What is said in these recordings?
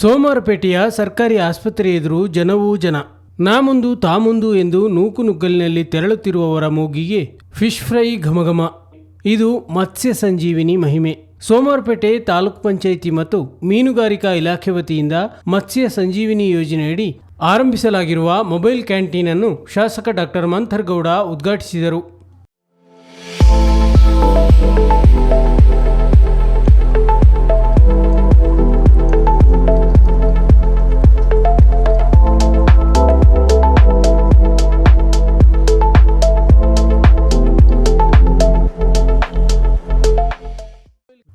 ಸೋಮವಾರಪೇಟೆಯ ಸರ್ಕಾರಿ ಆಸ್ಪತ್ರೆ ಎದುರು ಜನವೂ ಜನ. ನಾ ಮುಂದು, ತಾ ಮುಂದು ಎಂದು ನೂಕು ನುಗ್ಗಲಿನಲ್ಲಿ ತೆರಳುತ್ತಿರುವವರ ಮೂಗಿಗೆ ಫಿಶ್ ಫ್ರೈ ಘಮಘಮ. ಇದು ಮತ್ಸ್ಯ ಸಂಜೀವಿನಿ ಮಹಿಮೆ. ಸೋಮವಾರಪೇಟೆ ತಾಲೂಕು ಪಂಚಾಯಿತಿ ಮತ್ತು ಮೀನುಗಾರಿಕಾ ಇಲಾಖೆ ವತಿಯಿಂದ ಮತ್ಸ್ಯ ಸಂಜೀವಿನಿ ಯೋಜನೆಯಡಿ ಆರಂಭಿಸಲಾಗಿರುವ ಮೊಬೈಲ್ ಕ್ಯಾಂಟೀನ್ ಅನ್ನು ಶಾಸಕ ಡಾಕ್ಟರ್ ಮಂಥರ್ಗೌಡ ಉದ್ಘಾಟಿಸಿದರು.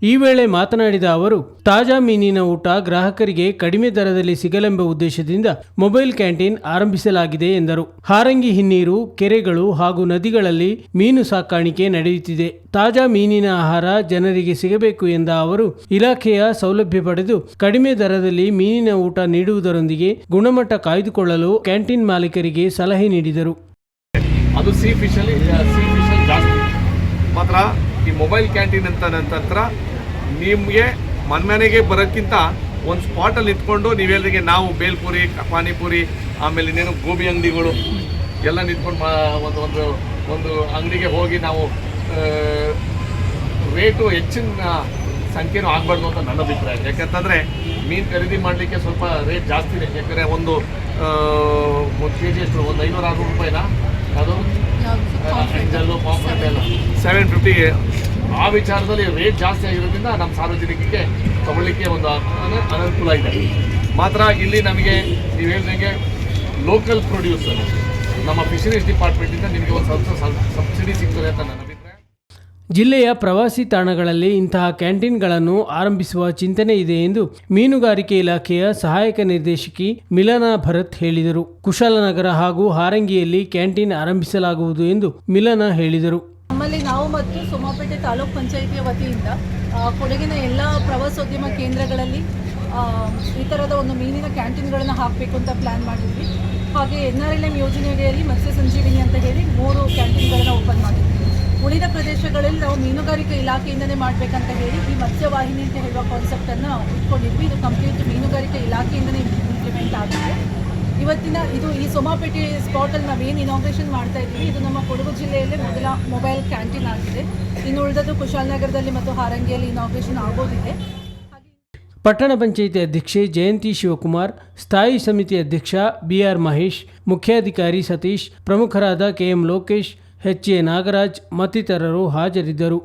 ಈ ವೇಳೆ ಮಾತನಾಡಿದ ಅವರು, ತಾಜಾ ಮೀನಿನ ಊಟ ಗ್ರಾಹಕರಿಗೆ ಕಡಿಮೆ ದರದಲ್ಲಿ ಸಿಗಲೆಂಬ ಉದ್ದೇಶದಿಂದ ಮೊಬೈಲ್ ಕ್ಯಾಂಟೀನ್ ಆರಂಭಿಸಲಾಗಿದೆ ಎಂದರು. ಹಾರಂಗಿ ಹಿನ್ನೀರು, ಕೆರೆಗಳು ಹಾಗೂ ನದಿಗಳಲ್ಲಿ ಮೀನು ಸಾಕಾಣಿಕೆ ನಡೆಯುತ್ತಿದೆ. ತಾಜಾ ಮೀನಿನ ಆಹಾರ ಜನರಿಗೆ ಸಿಗಬೇಕು ಎಂದ ಅವರು, ಇಲಾಖೆಯ ಸೌಲಭ್ಯ ಪಡೆದು ಕಡಿಮೆ ದರದಲ್ಲಿ ಮೀನಿನ ಊಟ ನೀಡುವುದರೊಂದಿಗೆ ಗುಣಮಟ್ಟ ಕಾಯ್ದುಕೊಳ್ಳಲು ಕ್ಯಾಂಟೀನ್ ಮಾಲೀಕರಿಗೆ ಸಲಹೆ ನೀಡಿದರು. ಅದು ಜಾಸ್ತಿ. ಮಾತ್ರ ಈ ಮೊಬೈಲ್ ಕ್ಯಾಂಟೀನ್ ಅಂತ ನಂತರ ನಿಮಗೆ ಮನೆಮನೆಗೆ ಬರೋಕ್ಕಿಂತ ಒಂದು ಸ್ಪಾಟಲ್ಲಿ ನಿಂತ್ಕೊಂಡು ನೀವೆಲ್ಲರಿಗೆ ನಾವು ಬೇಲ್ಪುರಿ ಪಾನಿಪುರಿ ಆಮೇಲೆ ಇನ್ನೇನು ಗೋಬಿ ಅಂಗಡಿಗಳು ಎಲ್ಲ ನಿಂತ್ಕೊಂಡು ಒಂದು ಒಂದು ಒಂದು ಅಂಗಡಿಗೆ ಹೋಗಿ ನಾವು ರೇಟು ಹೆಚ್ಚಿನ ಸಂಖ್ಯೆನೂ ಆಗಬಾರ್ದು ಅಂತ ನನ್ನ ಅಭಿಪ್ರಾಯ. ಯಾಕಂತಂದರೆ ಮೀನು ಖರೀದಿ ಮಾಡಲಿಕ್ಕೆ ಸ್ವಲ್ಪ ರೇಟ್ ಜಾಸ್ತಿ ಇದೆ. ಯಾಕಂದರೆ ಒಂದು ಒಂದು ಕೆ ಜಿ ಎಷ್ಟು ಒಂದು ಐನೂರು ಆರುನೂರು ರೂಪಾಯಿನಾ? ಅದು ಎಲ್ಲ. ಸೆವೆನ್ ಫಿಫ್ಟಿಗೆ ಆ ವಿಚಾರದಲ್ಲಿ ರೇಟ್ ಜಾಸ್ತಿ ಆಗಿರೋದ್ರಿಂದ ನಮ್ಮ ಸಾರ್ವಜನಿಕರಿಗೆ ತಗೊಳ್ಳಿಕ್ಕೆ ಒಂದು ಅನನುಕೂಲ ಇದೆ. ಮಾತ್ರ ಇಲ್ಲಿ ನಮಗೆ ನೀವು ಹೇಳಿದಂಗೆ ಲೋಕಲ್ ಪ್ರೊಡ್ಯೂಸರ್ ನಮ್ಮ ಫಿಶರೀಸ್ ಡಿಪಾರ್ಟ್ಮೆಂಟಿಂದ ನಿಮಗೆ ಒಂದು ಸ್ವಲ್ಪ ಸಬ್ಸಿಡಿ ಸಿಗ್ತದೆ ಅಂತ ನನ್ನ ಜಿಲ್ಲೆಯ ಪ್ರವಾಸಿ ತಾಣಗಳಲ್ಲಿ ಇಂತಹ ಕ್ಯಾಂಟೀನ್ಗಳನ್ನು ಆರಂಭಿಸುವ ಚಿಂತನೆ ಇದೆ ಎಂದು ಮೀನುಗಾರಿಕೆ ಇಲಾಖೆಯ ಸಹಾಯಕ ನಿರ್ದೇಶಕಿ ಮಿಲನಾ ಭರತ್ ಹೇಳಿದರು. ಕುಶಾಲನಗರ ಹಾಗೂ ಹಾರಂಗಿಯಲ್ಲಿ ಕ್ಯಾಂಟೀನ್ ಆರಂಭಿಸಲಾಗುವುದು ಎಂದು ಮಿಲನಾ ಹೇಳಿದರು. ನಮ್ಮಲ್ಲಿ ನಾವು ಮತ್ತು ಸೋಮಪೇಟೆ ತಾಲೂಕ್ ಪಂಚಾಯಿತಿಯ ವತಿಯಿಂದ ಕೊಡಗಿನ ಎಲ್ಲ ಪ್ರವಾಸೋದ್ಯಮ ಕೇಂದ್ರಗಳಲ್ಲಿ ಈ ಥರದ ಒಂದು ಮೀನಿನ ಕ್ಯಾಂಟೀನ್ಗಳನ್ನು ಹಾಕಬೇಕು ಅಂತ ಪ್ಲ್ಯಾನ್ ಮಾಡಿದ್ವಿ. ಹಾಗೆ ಎನ್ ಆರ್ ಎಲ್ ಎಂ ಯೋಜನೆಯಡಿಯಲ್ಲಿ ಮತ್ಸ್ಯ ಸಂಜೀವಿನಿ ಅಂತ ಹೇಳಿ ಮೂರು ಕ್ಯಾಂಟೀನ್ಗಳನ್ನು ಓಪನ್ ಮಾಡಿದ್ವಿ. ಉಳಿದ ಪ್ರದೇಶಗಳಲ್ಲಿ ನಾವು ಮೀನುಗಾರಿಕೆ ಇಲಾಖೆಯಿಂದನೇ ಮಾಡಬೇಕಂತ ಹೇಳಿ ಈ ಮತ್ಸ್ಯವಾಹಿನಿ ಅಂತ ಹೇಳುವ ಕಾನ್ಸೆಪ್ಟನ್ನು ಇಟ್ಕೊಂಡಿದ್ವಿ ಇದು ಕಂಪ್ಲೀಟ್ ಮೀನುಗಾರಿಕೆ ಇಲಾಖೆಯಿಂದನೇ ಇಂಪ್ಲಿಮೆಂಟ್ ಆಗಿದೆ. ಇವತ್ತಿನ ಇದು ಈ ಸೋಮಾಪೇಟೆ ಸ್ಪಾಟಲ್ಲಿ ನಾವೇನು ಇನಾಗ್ರೇಷನ್ ಮಾಡ್ತಾ ಇದ್ದೀವಿ, ಇದು ನಮ್ಮ ಕೊಡಗು ಜಿಲ್ಲೆಯಲ್ಲೇ ಮೊದಲ ಮೊಬೈಲ್ ಕ್ಯಾಂಟೀನ್ ಆಗಿದೆ. ಇನ್ನು ಉಳಿದದ್ದು ಕುಶಾಲನಗರದಲ್ಲಿ ಮತ್ತು ಹಾರಂಗಿಯಲ್ಲಿ ಇನಾಗ್ರೇಷನ್ ಆಗೋದಿದೆ. ಪಟ್ಟಣ ಪಂಚಾಯಿತಿ ಅಧ್ಯಕ್ಷೆ ಜಯಂತಿ ಶಿವಕುಮಾರ್, ಸ್ಥಾಯಿ ಸಮಿತಿ ಅಧ್ಯಕ್ಷ ಬಿಆರ್ ಮಹೇಶ್, ಮುಖ್ಯಾಧಿಕಾರಿ ಸತೀಶ್, ಪ್ರಮುಖರಾದ KM Lokesh, H A Nagaraj ಮತ್ತಿತರರು ಹಾಜರಿದ್ದರು.